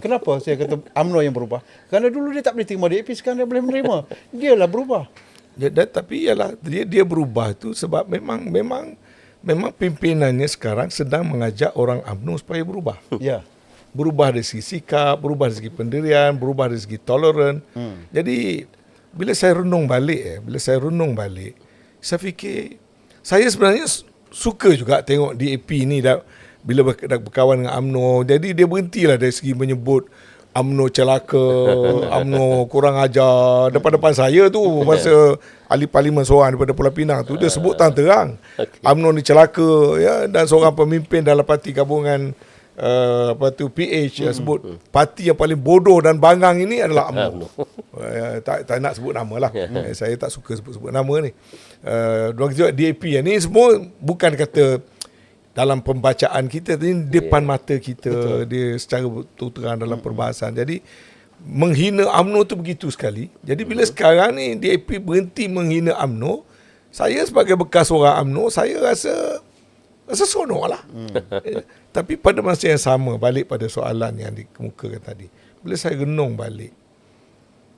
Kenapa saya kata UMNO yang berubah? Kerana dulu dia tak boleh terima DAP, sekarang dia boleh menerima. Dialah berubah. Ya, dan, tapi ialah dia dia berubah tu sebab memang memang memang pimpinannya sekarang sedang mengajak orang UMNO supaya berubah. Ya. Berubah dari segi sikap, berubah dari segi pendirian, berubah dari segi toleran. Hmm. Jadi bila saya renung balik eh, bila saya renung balik, saya fikir saya sebenarnya suka juga tengok DAP ni dah bila berkawan dengan AMNO. Jadi dia berhentilah dari segi menyebut AMNO celaka, AMNO kurang ajar. Depan-depan saya tu masa ahli parlimen seorang daripada Pulau Pinang tu dia sebut terang-terang AMNO ni celaka ya dan seorang pemimpin dalam parti gabungan uh, apa tu PH yang sebut parti yang paling bodoh dan bangang ini adalah AMNO. Uh, tak, tak nak sebut nama lah. Eh, saya tak suka sebut-sebut nama ni. Uh, Diorang kata DAP ni semua bukan kata dalam pembacaan kita ni depan mata kita Betul. dia secara terang dalam perbahasan. Jadi menghina AMNO tu begitu sekali. Jadi bila sekarang ni DAP berhenti menghina AMNO, saya sebagai bekas orang AMNO, saya rasa rasa seronok lah. Hmm. Eh, Tapi pada masa yang sama, balik pada soalan yang dikemukakan tadi. Bila saya renung balik,